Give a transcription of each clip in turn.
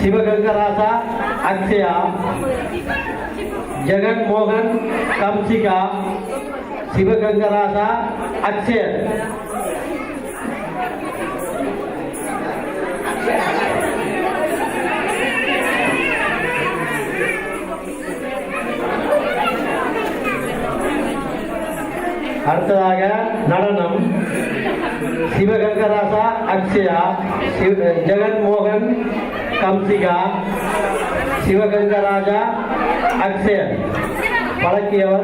சிவகங்கராசா அக்ஷயா ஜெகன் மோகன் கம்சிகா சிவகங்கராசா அக்ஷயன் அடுத்ததாக நடனம். சிவகங்கராசா அக்ஷயா ஜெகன் மோகன் कंसिग शिवगंग अक्षय पड़कियवर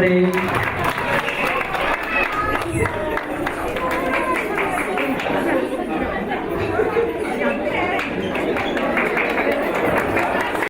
Monday.